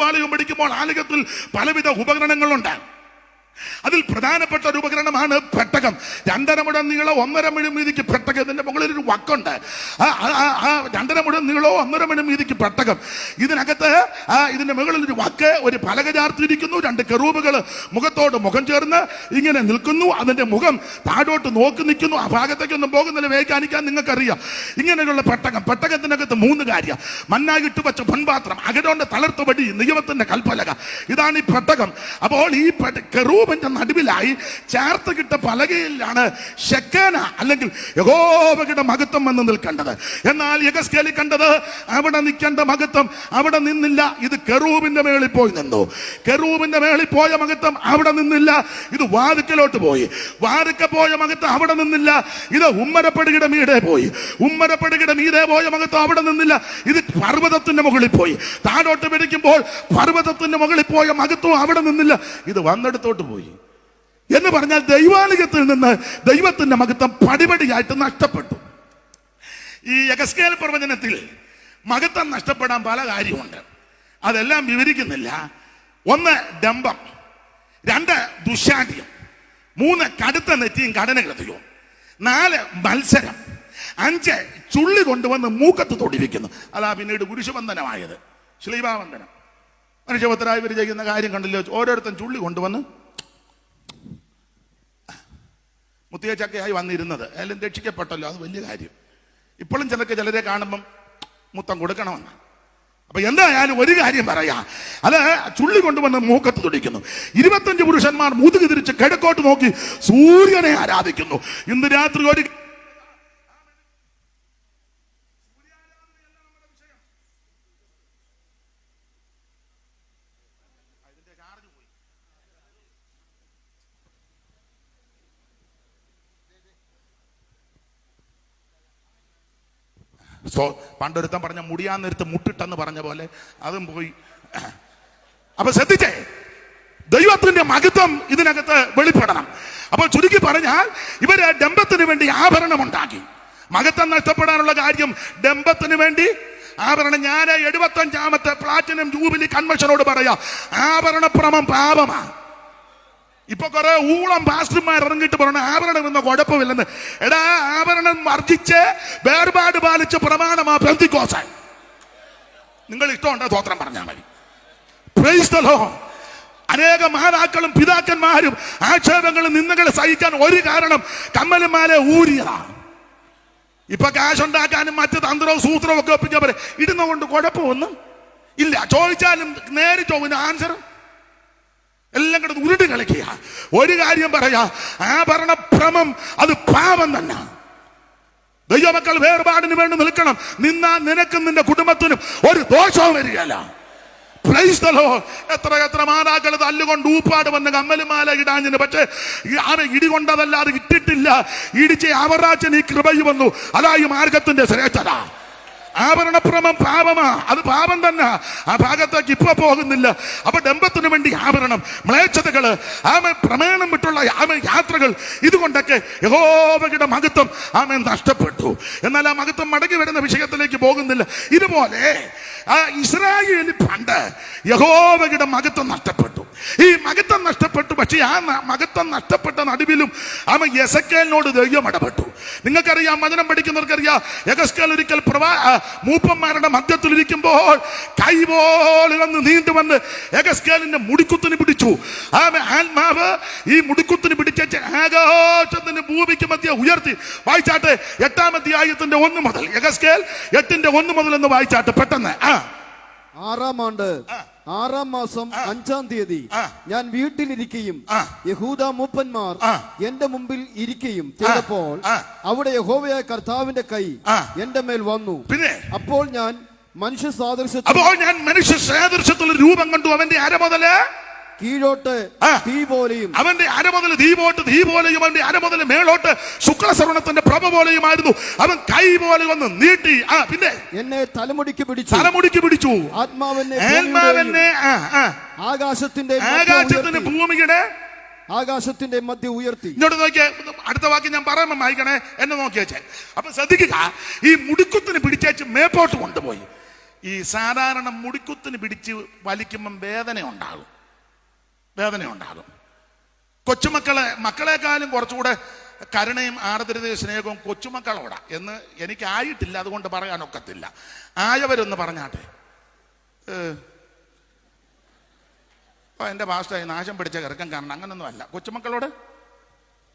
തിരുവാലയം പഠിക്കുമ്പോൾ ആലയത്തിൽ പലവിധ ഉപകരണങ്ങളുണ്ട്. അതിൽ പ്രധാനപ്പെട്ട ഒരു ഉപകരണമാണ് പെട്ടകം. രണ്ടര മുഴം നീളോ ഒന്നര മുഴം വീതിക്ക് പെട്ടകം. ഇതിന്റെ മുകളിൽ ഒരു വക്കുണ്ട് രണ്ടര മുഴം നീളോ ഒന്നര മുഴം വീതിക്ക് പെട്ടകം. ഇതിനകത്ത് ഇതിന്റെ മുകളിൽ ഒരു വക്ക് ഒരു പലക ചാർത്തിയിരിക്കുന്നു രണ്ട് കെറൂബുകൾ മുഖത്തോട് മുഖം ചേർന്ന് ഇങ്ങനെ നിൽക്കുന്നു. അതിന്റെ മുഖം താഴോട്ട് നോക്കി നിൽക്കുന്നു. ആ ഭാഗത്തേക്കൊന്നും പോകുന്നില്ല വേഗാനിക്കാൻ നിങ്ങൾക്കറിയാം. ഇങ്ങനെയുള്ള പെട്ടകം. പെട്ടകത്തിനകത്ത് മൂന്ന് കാര്യം. മണ്ണാകിട്ട് വെച്ച പൊൻപാത്രം അകരോന്റെ തളർത്തുപടി നിയമത്തിന്റെ കൽപ്പലക. ഇതാണ് ഈ പെട്ടകം. അപ്പോൾ ഈ പെട്ട- കെറൂബിന്റെ നടുവിലായി ചേർത്ത് കിട്ട പലകയിലാണ് ഷെക്കേന അല്ലെങ്കിൽ യഹോവയുടെ മഹത്വം വന്ന് നിൽക്കേണ്ടത്. എന്നാൽ യഗസ്കേലി കണ്ടത് അവിടെ നിൽക്കേണ്ട മഹത്വം അവിടെ നിന്നില്ല. ഇത് കെറൂബിന്റെ മേളിൽ പോയി നിന്നു. കെറൂബിന്റെ മേളിൽ പോയ മഹത്വം അവിടെ നിന്നില്ല. ഇത് വാതുക്കലോട്ട് പോയി. വാതുക്ക പോയ മഹത്വം അവിടെ നിന്നില്ല. ഇത് ഉമ്മരപ്പെടുകിയുടെ മീടെ പോയി. ഉമ്മരപ്പെടുകിയുടെ മീതെ പോയ മഹത്വം അവിടെ നിന്നില്ല. ഇത് പർവതത്തിന്റെ മുകളിൽ പോയി. താഴോട്ട് പിടിക്കുമ്പോൾ പർവതത്തിന്റെ മുകളിൽ പോയ മഹത്വം അവിടെ നിന്നില്ല. ഇത് വന്നെടുത്തോട്ട് പോയി. എന്ന് പറഞ്ഞാൽ ദൈവാലയത്തിൽ നിന്ന് ദൈവത്തിന്റെ മഹത്വം പടിപടിയായിട്ട് നഷ്ടപ്പെട്ടു. ഈ യഗസ്കേൽ പ്രവചനത്തിൽ മഹത്വം നഷ്ടപ്പെടാൻ പല കാര്യമുണ്ട്. അതെല്ലാം വിവരിക്കുന്നില്ല. ഒന്ന് ഡംബം രണ്ട് ദുശാഠ്യം മൂന്ന് കടുത്ത നെറ്റിയും കടനകൃതിയും നാല് മത്സരം. അഞ്ച് ചുള്ളി കൊണ്ടുവന്ന് മൂക്കത്ത് തൊടിവിക്കുന്നു. അതാ പിന്നീട് കുരിശുബന്ധനമായത്. ശ്ലീഭാബന്ധനം മനുഷ്യപത്രായി ഇവർ ചെയ്യുന്ന കാര്യം കണ്ടില്ല? ഓരോരുത്തരും ചുള്ളി കൊണ്ടുവന്ന് മുത്തിയച്ചക്കയായി വന്നിരുന്നത്. അയാലും രക്ഷിക്കപ്പെട്ടല്ലോ? അത് വലിയ കാര്യം. ഇപ്പോഴും ചിലക്ക് ചിലരെ കാണുമ്പം മുത്തം കൊടുക്കണമെന്ന്. അപ്പൊ എന്തായാലും ഒരു കാര്യം പറയാ? അത് ചുള്ളി കൊണ്ടുവന്ന് മൂക്കത്ത് തുടിക്കുന്നു. ഇരുപത്തഞ്ച് പുരുഷന്മാർ മുതുക് തിരിച്ച് കിഴക്കോട്ട് നോക്കി സൂര്യനെ ആരാധിക്കുന്നു. ഇന്ന് രാത്രി ഒരു സോ പണ്ടൊരുത്തൻ പറഞ്ഞ മുടിയാൻ നേരത്ത് മുട്ടിട്ടെന്ന് പറഞ്ഞ പോലെ അതും പോയി. അപ്പൊ ശ്രദ്ധിച്ചേ ദൈവത്തിന്റെ മഹത്വം ഇതിനകത്ത് വെളിപ്പെടണം. അപ്പോൾ ചുരുക്കി പറഞ്ഞാൽ ഇവർ ഡംബത്തിന് വേണ്ടി ആഭരണം ഉണ്ടാക്കി. മഹത്വം നഷ്ടപ്പെടാനുള്ള കാര്യം ഡംബത്തിന് വേണ്ടി ആഭരണം. ഞാൻ എഴുപത്തഞ്ചാമത്തെ പ്ലാറ്റിനം ജൂബിലി കൺവെൻഷനോട് പറയാം ആഭരണപ്രമം പാപമാണ്. ഇപ്പൊ കുറെ ഊളം പാസ്റ്റർമാർ ഇറങ്ങിയിട്ട് പറയണം ആഭരണം എന്ന കുഴപ്പമില്ലെന്ന്. എടാ ആഭരണം വർജിച്ച് വേർപാട് പാലിച്ച് പ്രമാണമാ പെന്തിക്കോസാൻ. നിങ്ങൾ ഇഷ്ടമുണ്ടോ തോത്രം പറഞ്ഞാൽ മതി. പ്രൈസ്തലോ. അനേക മാതാക്കളും പിതാക്കന്മാരും ആക്ഷേപങ്ങളും നിന്ദകളെ സഹിക്കാൻ ഒരു കാരണം കമ്മലന്മാരെ ഊരിയതാണ് ഇപ്പൊ കാശുണ്ടാക്കാനും മറ്റ് തന്ത്രവും സൂത്രവും ഒക്കെ ഒപ്പിക്കാൻ പറയും കൊണ്ട് കുഴപ്പമൊന്നും ഇല്ല. ചോദിച്ചാലും നേരിട്ടോ ആൻസറും എല്ലാം കിടന്ന് ഉരുട്ട് കളിക്കുക. ഒരു കാര്യം പറയാ ആഭരണഭ്രമം അത് പാപം തന്നെ. ദൈവമക്കൾ വേർപാടിന് വേണ്ടി നിൽക്കണം. നിന്നാ നിനക്കും നിന്റെ കുടുംബത്തിനും ഒരു ദോഷവും വരികയല്ല. Lord. എത്ര എത്ര മാതാക്കൾ തല്ലുകൊണ്ട് ഊപ്പാട് വന്ന് കമ്മലുമാല ഇടാഞ്ഞിന്. പക്ഷേ ഈ ഇടി ഇടികൊണ്ടതല്ലാതെ ഇട്ടിട്ടില്ല. ഇടിച്ച് അവറാച്ചൻ ഈ കൃപയിൽ വന്നു. അതാ ഈ മാർഗത്തിന്റെ ശ്രേഷ്ഠത. ആഭരണപ്രമം പാപമാ. അത് പാപം തന്നെ. ആ ഭാഗത്തേക്ക് ഇപ്പൊ പോകുന്നില്ല. അപ്പൊ ഡംബത്തിന് വേണ്ടി ആഭരണം മ്ലേച്ഛതകൾ ആമ പ്രമേണം വിട്ടുള്ള ആമ യാത്രകൾ ഇതുകൊണ്ടൊക്കെ യഹോവയുടെ മഹത്വം ആമ നഷ്ടപ്പെട്ടു. എന്നാൽ ആ മഹത്വം മടങ്ങി വരുന്ന വിഷയത്തിലേക്ക് പോകുന്നില്ല. ഇതുപോലെ ആ ഇസ്രായേലി പണ്ട് യഹോവയുടെ മഹത്വം നഷ്ടപ്പെട്ടു. ഈ മഹത്വം നഷ്ടപ്പെട്ടു പക്ഷേ ആ മഹത്വം നഷ്ടപ്പെട്ട നടുവിലും ആമ യസക്കേലിനോട് ദൈവം ഇടപെട്ടു. നിങ്ങൾക്കറിയാം വചനം പഠിക്കുന്നവർക്കറിയാം യഗസ്കേൽ ഒരിക്കൽ പ്രവാ മൂപ്പന്മാരുടെ മധ്യത്തിലിരിക്കുമ്പോൾ വന്ന് നീണ്ടു വന്ന് എഗസ്കേലിന്റെ മുടിക്കുത്തിന് പിടിച്ചു. ആമ ആത്മാവ് ഈ മുടിക്കുത്തിന് പിടിച്ച ആകാശത്തിന് ഭൂമിക്ക് മധ്യ ഉയർത്തി. വായിച്ചാട്ടെ എട്ടാം അധ്യായത്തിന്റെ ഒന്ന് മുതൽ. എഗസ്കേൽ എട്ടിന്റെ ഒന്ന് മുതൽ എന്ന് വായിച്ചാട്ടെ പെട്ടെന്ന്. ആ. ആറാം ആണ്ട്. ആ. ആറാം മാസം അഞ്ചാം തീയതി ഞാൻ വീട്ടിലിരിക്കുകയും യഹൂദ മൂപ്പന്മാർ. എന്റെ മുമ്പിൽ ഇരിക്കുകയും ചെയ്തപ്പോൾ. അവിടെ യഹോവയായ കർത്താവിന്റെ കൈ. എന്റെ മേൽ വന്നു. പിന്നെ? അപ്പോൾ ഞാൻ മനുഷ്യ സാദൃശ്യത്തിൽ അപ്പോൾ ഞാൻ മനുഷ്യ സാദൃശ്യത്തിൽ രൂപം കണ്ടു അവന്റെ അര മുതൽ? കീഴോട്ട്. തീ പോലെയും. അവന്റെ അര മുതൽ ദീപോട്ട് തീ പോലെയും അവന്റെ അര മുതൽ മേളോട്ട് ശുക്ലസവർണത്തിന്റെ പ്രഭ പോലെയുമായിരുന്നു. അവൻ കൈ പോലെ വന്ന് നീട്ടി. ആ പിന്നെ എന്നെ തലമുടിക്ക് പിടിച്ചു. തലമുടിക്ക് പിടിച്ചു. ആത്മാവെന്നെ ആകാശത്തിന്റെ ആകാശത്തിന്റെ ആകാശത്തിന് ഭൂമിയുടെ ആകാശത്തിന്റെ മധ്യ ഉയർത്തി. ഇങ്ങോട്ട് നോക്കിയേ അടുത്ത വാക്ക് ഞാൻ പറയുമ്പോൾ വായിക്കണേ എന്നെ നോക്കി വെച്ചേ. അപ്പൊ ശ്രദ്ധിക്കുക ഈ മുടിക്കുത്തിന് പിടിച്ചേച്ച് മേപ്പോട്ട് കൊണ്ടുപോയി. ഈ സാധാരണ മുടിക്കുത്തിന് പിടിച്ച് വലിക്കുമ്പം വേദന ഉണ്ടാകും. വേദന ഉണ്ടാകും. കൊച്ചുമക്കളെ മക്കളെക്കാളും കുറച്ചുകൂടെ കരുണയും ആർദ്രതയും സ്നേഹവും കൊച്ചുമക്കളോടാ എന്ന് എനിക്കായിട്ടില്ല അതുകൊണ്ട് പറയാനൊക്കത്തില്ല. ആയവരൊന്ന് പറഞ്ഞാട്ടെ. എന്റെ ഭാഷയായി നാശം പിടിച്ച കിറക്കം കാരണം അങ്ങനൊന്നും അല്ല. കൊച്ചുമക്കളോട്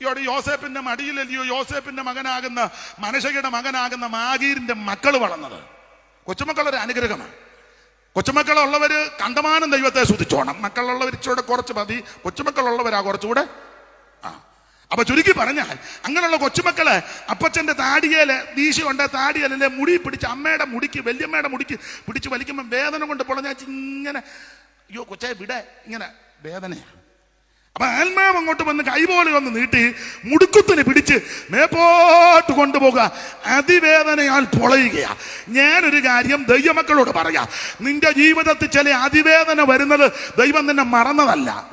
ഇവിടെ യോസേപ്പിന്റെ മടിയിലല്ലയോ യോസേപ്പിന്റെ മകനാകുന്ന മനുഷ്യയുടെ മകനാകുന്ന മാഗീരിന്റെ മക്കൾ വളർന്നത്. കൊച്ചുമക്കളൊരു അനുഗ്രഹമാണ്. കൊച്ചുമക്കളുള്ളവര് കണ്ടമാനം ദൈവത്തെ സ്തുതിച്ചോണം. മക്കളുള്ളവർ ഇച്ചിരി കുറച്ച് മതി. കൊച്ചുമക്കളുള്ളവരാ കുറച്ചുകൂടെ. ആ. അപ്പൊ ചുരുക്കി പറഞ്ഞാൽ അങ്ങനെയുള്ള കൊച്ചുമക്കൾ അപ്പച്ചന്റെ താടിയേൽ ദീശയുണ്ട് താടിയലിന്റെ മുടി പിടിച്ച് അമ്മയുടെ മുടിക്ക് വല്യമ്മയുടെ മുടിക്ക് പിടിച്ച് വലിക്കുമ്പോൾ വേദന കൊണ്ട് പൊളഞ്ഞാച്ച് ഇങ്ങനെ അയ്യോ കൊച്ചേ വിടെ. ഇങ്ങനെ വേദനയാണ്. അപ്പൊ ആത്മാവ് അങ്ങോട്ട് വന്ന് കൈപോലെ വന്ന് നീട്ടി മുടുക്കുത്തിന് പിടിച്ച് മേപ്പോട്ട് കൊണ്ടുപോകുക. അതിവേദനയാൽ പൊളയുകയാ. ഞാനൊരു കാര്യം ദൈവമക്കളോട് പറയാം. നിന്റെ ജീവിതത്തിൽ ചില അതിവേദന വരുന്നത് ദൈവം നിന്നെ മറന്നതല്ല.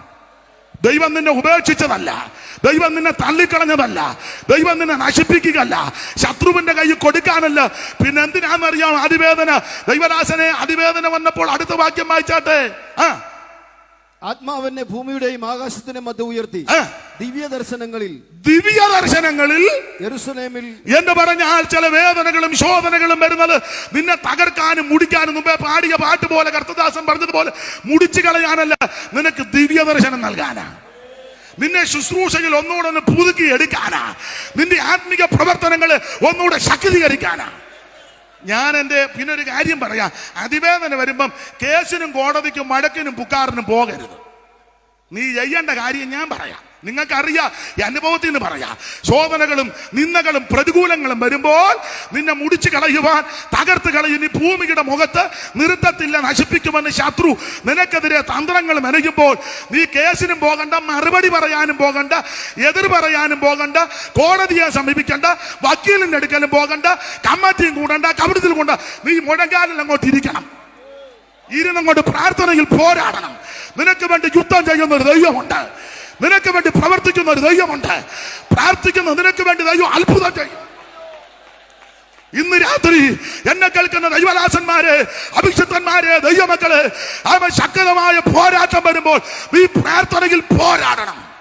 ദൈവം നിന്നെ ഉപേക്ഷിച്ചതല്ല. ദൈവം നിന്നെ തള്ളിക്കളഞ്ഞതല്ല. ദൈവം നിന്നെ നശിപ്പിക്കുകയല്ല. ശത്രുവിന്റെ കൈ കൊടുക്കാനല്ല. പിന്നെ എന്തിനാണെന്നറിയാം അതിവേദന. ദൈവദാസനെ അതിവേദന വന്നപ്പോൾ അടുത്ത വാക്യം വായിച്ചാട്ടെ? ആ? ആത്മാവെന്നെ ഭൂമിയുടെയും ആകാശത്തിന്റെയും മധ്യ ഉയർത്തി. ദിവ്യ ദർശനങ്ങളിൽ ദിവ്യ ദർശനങ്ങളിൽ യെരുസലേമിൽ എന്ന് പറഞ്ഞാൽ ചില വേദനകളും ശോധനകളും വരുന്നത് നിന്നെ തകർക്കാനും മുടിക്കാനും മുമ്പേ പാടിയ പാട്ട് പോലെ കർത്തദാസൻ പറഞ്ഞതുപോലെ മുടിച്ചു കളയാനല്ല നിനക്ക് ദിവ്യ ദർശനം നൽകാനാ. നിന്നെ ശുശ്രൂഷയിൽ ഒന്നുകൂടെ ഒന്ന് പുതുക്കി എടുക്കാനാ. നിന്റെ ആത്മിക പ്രവർത്തനങ്ങൾ ഒന്നുകൂടെ ശക്തീകരിക്കാനാ. ഞാൻ എന്റെ പിന്നെ ഒരു കാര്യം പറയാം. അതിവേദന വരുമ്പം കേസിനും കോടതിക്കും മഴക്കിനും പുക്കാറിനും പോകരുത്. നീ ചെയ്യേണ്ട കാര്യം ഞാൻ പറയാം. നിങ്ങൾക്കറിയാം ഈ അനുഭവത്തിൽ നിന്ന് പറയാം. ശോധനകളും നിന്നകളും പ്രതികൂലങ്ങളും വരുമ്പോൾ നിന്നെ മുടിച്ചു കളയുവാൻ തകർത്ത് കളയുന്ന ഭൂമിയുടെ മുഖത്ത് നിർത്തത്തില്ല നശിപ്പിക്കുമെന്ന് ശത്രു നിനക്കെതിരെ തന്ത്രങ്ങൾ മെനയുമ്പോൾ നീ കേസിനും പോകണ്ട മറുപടി പറയാനും പോകണ്ട എതിർ പറയാനും പോകണ്ട കോടതിയെ സമീപിക്കണ്ട വക്കീലിന്റെ അടുക്കലും പോകണ്ട കമ്മിറ്റിയും കൂടണ്ട കവിടത്തിൽ കൊണ്ട നീ മുഴങ്കാലിൽ അങ്ങോട്ട് ഇരിക്കണം. ഇരുന്നങ്ങോട്ട് പ്രാർത്ഥനയിൽ പോരാടണം. നിനക്ക് വേണ്ടി യുദ്ധം ചെയ്യുന്ന ഒരു ദൈവമുണ്ട്. നിനക്ക് വേണ്ടി പ്രവർത്തിക്കുന്ന ഒരു ദൈവമുണ്ട്. പ്രാർത്ഥിക്കുന്ന നിനക്ക് വേണ്ടി ദൈവം അത്ഭുതം ചെയ്യും. ഇന്ന് രാത്രി എന്നെ കേൾക്കുന്ന ദൈവദാസന്മാര് അഭിഷിക്തന്മാര് ദൈവമക്കൾ അവൻ ശക്തമായ പോരാട്ടം വരുമ്പോൾ നീ പ്രാർത്ഥനയിൽ പോരാടണം.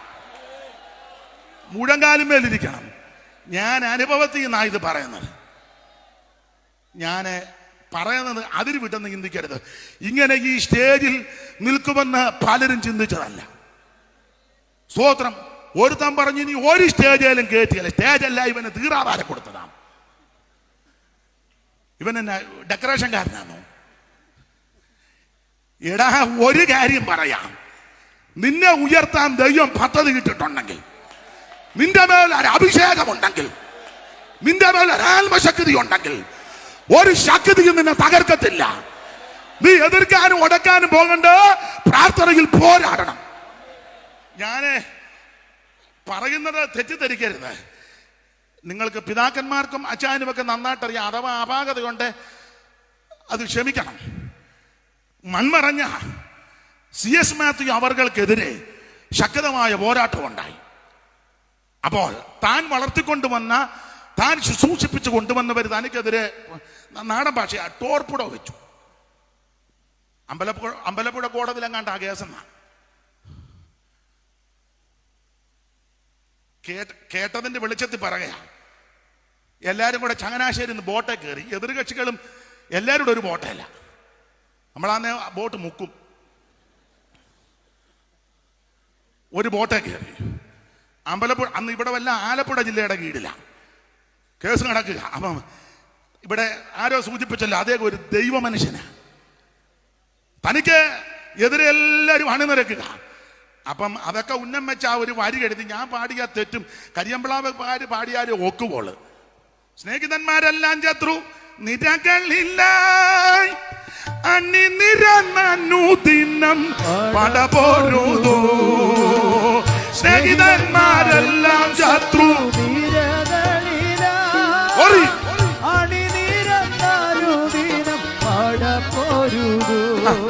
മുഴങ്കാലുമേലിരിക്കണം ഞാൻ അനുഭവത്തിൽ നിന്നാണ് ഇത് പറയുന്നത്. ഞാൻ പറയുന്നത് അതിര് വിട്ടെന്ന് ചിന്തിക്കരുത്. ഇങ്ങനെ ഈ സ്റ്റേജിൽ നിൽക്കുമെന്ന് പലരും ചിന്തിച്ചതല്ല. സ്തോത്രം. ഒരുത്തൻ പറഞ്ഞു ഇനി ഒരു സ്റ്റേജിലും കയറ്റിയല്ല സ്റ്റേജല്ല ഇവന് തീറാധാരം കൊടുത്തതാണ്. ഇവൻ എന്നെ ഡെക്കറേഷൻകാരനാണോ എടാ ഒരു കാര്യം പറയാം. നിന്നെ ഉയർത്താൻ ദൈവം പദ്ധതി ഇട്ടിട്ടുണ്ടെങ്കിൽ നിന്റെ മേൽ ഒരു അഭിഷേകമുണ്ടെങ്കിൽ നിന്റെ മേൽ ഒരു ആത്മശക്തി ഉണ്ടെങ്കിൽ ഒരു ശക്തിയും നിന്നെ തകർക്കത്തില്ല. നീ എതിർക്കാനും ഉടക്കാനും പോകണ്ട. പ്രാർത്ഥനയിൽ പോരാടണം. ഞാൻ പറയുന്നത് തെറ്റിദ്ധരിക്കരുത്. നിങ്ങൾക്ക് പിതാക്കന്മാർക്കും അച്ചാനുമൊക്കെ നന്നായിട്ടറിയാം. അഥവാ അപാകത കൊണ്ട് അത് ക്ഷമിക്കണം. മൺമറഞ്ഞ സി എസ് മാത്യു അവർക്കെതിരെ ശക്തമായ പോരാട്ടം ഉണ്ടായി അപ്പോൾ താൻ വളർത്തിക്കൊണ്ടുവന്ന താൻ ശുശ്രൂഷിപ്പിച്ച് കൊണ്ടുവന്നവർ തനിക്കെതിരെ നാടൻ ഭാഷ ടോർപ്പുട വെച്ചു. അമ്പലപ്പുഴ അമ്പലപ്പുഴ കോടതിയിലെങ്ങാണ്ട് ആ കേസെന്നാ. കേട്ടതിന്റെ വെളിച്ചത്തിൽ പറയുക എല്ലാരും കൂടെ ചങ്ങനാശ്ശേരി ബോട്ടെ കയറി. എതിർകക്ഷികളും എല്ലാവരും കൂടെ ഒരു ബോട്ടല്ല നമ്മളാന്ന് ബോട്ട് മുക്കും. ഒരു ബോട്ടെ കയറി. അമ്പലപ്പുഴ അന്ന് ഇവിടെ വല്ല ആലപ്പുഴ ജില്ലയുടെ കീഴിലാണ് കേസ് നടക്കുക. അപ്പം ഇവിടെ ആരോ സൂചിപ്പിച്ചല്ലോ അദ്ദേഹം ഒരു ദൈവ മനുഷ്യന് തനിക്ക് എതിരെ എല്ലാവരും അണിനിരക്കുക. അപ്പം അതൊക്കെ ഉന്നം വെച്ച ആ ഒരു വാരി കഴുതി ഞാൻ പാടിയ തെറ്റും കരിയമ്പിളാവ് പാടി പാടിയാലും ഒക്കുപോൾ സ്നേഹിതന്മാരെല്ലാം ശത്രു നിരകളില്ല. അണിനിരന്നു ദിനം പടപോരുതോ സ്നേഹിതന്മാരെല്ലാം ശത്രു.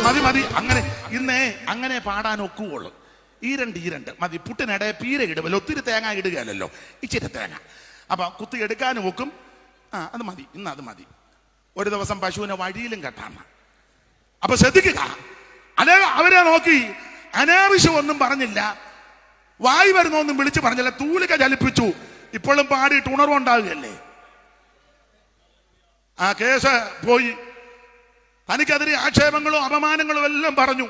മതി മതി. അങ്ങനെ ഇന്നേ അങ്ങനെ പാടാൻ ഒക്കുവുള്ളൂ ഈ രണ്ട് ഈ രണ്ട്. മതി പുട്ടിനിടെ പീര ഇടുമല്ലോ ഒത്തിരി തേങ്ങ ഇടുകയല്ലോ ഇച്ചിരി തേങ്ങ. അപ്പൊ കുത്തി എടുക്കാനും ഒക്കും ആ അത് മതി. ഇന്ന് അത് മതി. ഒരു ദിവസം പശുവിനെ വഴിയിലും കെട്ടാണ് അപ്പൊ ശ്രദ്ധിക്കുക. അതെ അവരെ നോക്കി. അനാവശ്യം ഒന്നും പറഞ്ഞില്ല. വായി വരുന്നൊന്നും വിളിച്ചു പറഞ്ഞില്ല. തൂലിക ചലിപ്പിച്ചു. ഇപ്പോഴും പാടിയിട്ട് ഉണർവുണ്ടാകുകയല്ലേ ആ കേസ് പോയി. തനിക്കെതിരെ ആക്ഷേപങ്ങളും അപമാനങ്ങളും എല്ലാം പറഞ്ഞു.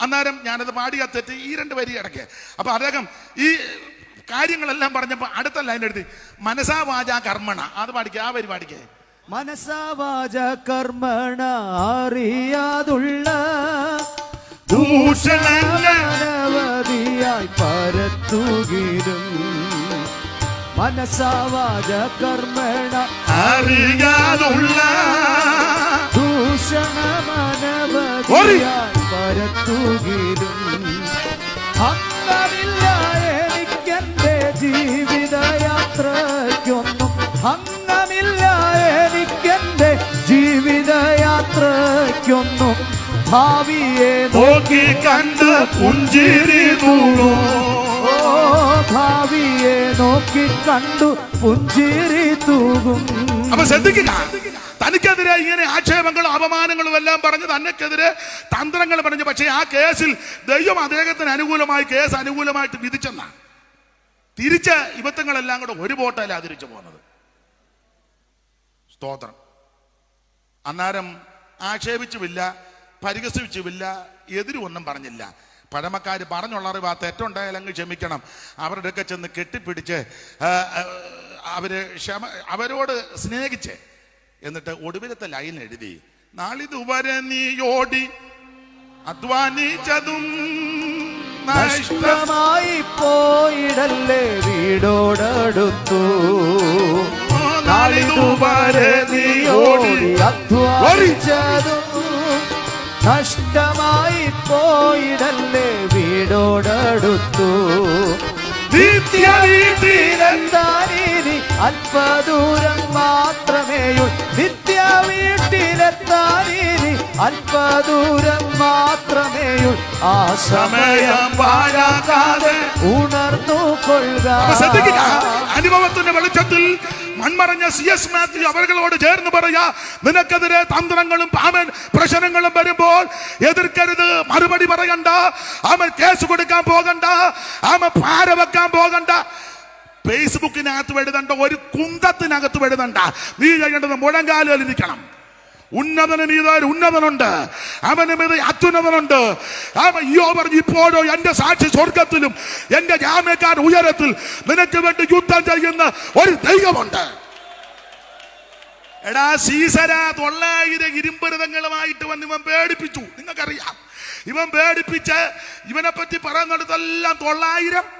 അന്നേരം ഞാനത് പാടിയ തെറ്റ് ഈ രണ്ട് വരി ഇടയ്ക്ക് അപ്പൊ അദ്ദേഹം ഈ കാര്യങ്ങളെല്ലാം പറഞ്ഞപ്പോൾ അടുത്ത ലൈൻ എഴുതി മനസാ വാച കർമ്മണ. അത് പാടിക്കുക ആ വരി പാടിക്കേ. മനസാവാച കർമ്മണ അറിയാതുള്ള ദൂഷണങ്ങൾ അനവധിയായി പരത്തുകിലും മനസാവാച കർമ്മണ അറിയാതുള്ള ദൂഷണമനവധിയായി പരത്തുകിലും അന്തമില്ല എനിക്കെന്റെ ജീവിതയാത്രയ്ക്കൊന്നും അന്തമില്ല എനിക്കെന്റെ ജീവിതയാത്രയ്ക്കൊന്നും ഭാവിയെ നോക്കി കണ്ട് പുഞ്ചിരി തൂണു. ഭാവിയെ നോക്കി കണ്ടു പുഞ്ചിരി തൂകും. അപ്പൊ ശ്രദ്ധിക്കുക. തനിക്കെതിരെ ഇങ്ങനെ ആക്ഷേപങ്ങളും അപമാനങ്ങളും എല്ലാം പറഞ്ഞ് തന്നെക്കെതിരെ തന്ത്രങ്ങൾ പറഞ്ഞു. പക്ഷേ ആ കേസിൽ ദൈവം അദ്ദേഹത്തിന് അനുകൂലമായി കേസ് അനുകൂലമായിട്ട് വിധിച്ചെന്ന. തിരിച്ച ഇവത്തങ്ങളെല്ലാം കൂടെ ഒരു ബോട്ടല്ല തിരിച്ചു പോകുന്നത്. സ്തോത്രം. അന്നേരം ആക്ഷേപിച്ചുമില്ല പരിഹസിച്ചുമില്ല എതിരും ഒന്നും പറഞ്ഞില്ല. പഴമക്കാർ പറഞ്ഞുള്ള അറിവ് ആ തെറ്റുണ്ടായാൽ അങ്ങ് ക്ഷമിക്കണം. അവരുടെയൊക്കെ ചെന്ന് കെട്ടിപ്പിടിച്ച് അവർ ക്ഷമ അവരോട് സ്നേഹിച്ച് എന്നിട്ട് ഒടുവിലത്തെ ലൈൻ എഴുതി നാളിതുവരെ നീ ഓടി അധ്വാനിച്ചതും നഷ്ടമായി പോയിടല്ലേ വീടോടടുത്തു? നാളിതുവരെ നീ ഓടി ഓടി അധ്വാനിച്ചതും നഷ്ടമായി പോയിടല്ലേ വീടോടടുത്തു? നിത്യ വീട്ടിലെ വീട്ടിലെത്താനിനി അല്പദൂരം മാത്രമേയുള്ളൂ. നിത്യ വീട്ടിലെത്താനിനി അല്പദൂരം മാത്രമേയുള്ളൂ. ആ സമയം സമയം പാഴാക്കാതെ ഉണർന്നു കൊള്ളുക. ദൈവത്തിന്റെ വെളിച്ചത്തിൽ മൺമറഞ്ഞ സി എസ് മാത്യു അവരോട് ചേർന്ന് പറയാ നിനക്കെതിരെ തന്ത്രങ്ങളും പാമൻ പ്രശ്നങ്ങളും വരുമ്പോൾ എതിർക്കരുത്. മറുപടി പറയണ്ട. അവൻ കേസ് കൊടുക്കാൻ പോകണ്ട. അവൻ പാര വെക്കാൻ പോകണ്ട. ഫേസ്ബുക്കിനകത്ത് എഴുതണ്ട ഒരു കുന്തത്തിനകത്ത് എഴുതണ്ട. നീ കഴിയേണ്ടത് മുഴങ്കാലിരിക്കണം ഉന്നതന് നീതായ ഉന്നതനുണ്ട്. അവന് മീതെ അത്യുന്നതനുണ്ട്. അയ്യോ പറഞ്ഞു ഇപ്പോഴോ എന്റെ സാക്ഷി സ്വർഗത്തിലും എന്റെ ജാമ്യക്കാർ ഉയരത്തിൽ നിനക്ക് വേണ്ടി യുദ്ധം ചെയ്യുന്ന ഒരു ദൈവമുണ്ട്. എടാ സീസര തൊള്ളായിരം ഇരുമ്പരുതങ്ങളുമായിട്ട് വന്ന് ഇവൻ പേടിപ്പിച്ചു. നിങ്ങൾക്കറിയാം. ഇവൻ പേടിപ്പിച്ച് ഇവനെ പറ്റി പറയുന്നിടത്തെല്ലാം തൊള്ളായിരം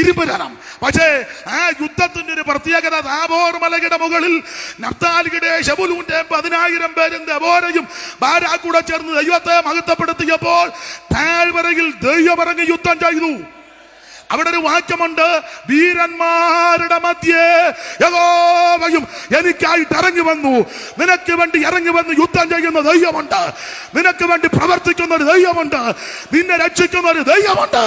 ഇരുമ്പുരണം പക്ഷേ ആ യുദ്ധത്തിന്റെ ഒരു പ്രത്യേകത താബോർ മലയുടെ മുകളിൽ നഫ്താലിയുടെ ശബുലൂന്റെ പതിനായിരം പേരും ദബോരയും ബാരാക്കൂടെ ചേർന്ന് ദൈവത്തെ മഹത്വപ്പെടുത്തിയപ്പോൾ താഴ്വരയിൽ ദൈവമിറങ്ങി യുദ്ധം ചെയ്തു. അവിടെ ഒരു വാക്യമുണ്ട് വീരന്മാരുടെ മധ്യേ യഹോവയും എനിക്കായിട്ട് ഇറങ്ങി വന്നു. നിനക്ക് വേണ്ടി ഇറങ്ങി വന്ന് യുദ്ധം ചെയ്യുന്ന ദൈവമുണ്ട്. നിനക്ക് വേണ്ടി പ്രവർത്തിക്കുന്ന ഒരു ദൈവമുണ്ട്. നിന്നെ രക്ഷിക്കുന്ന ഒരു ദൈവമുണ്ട്.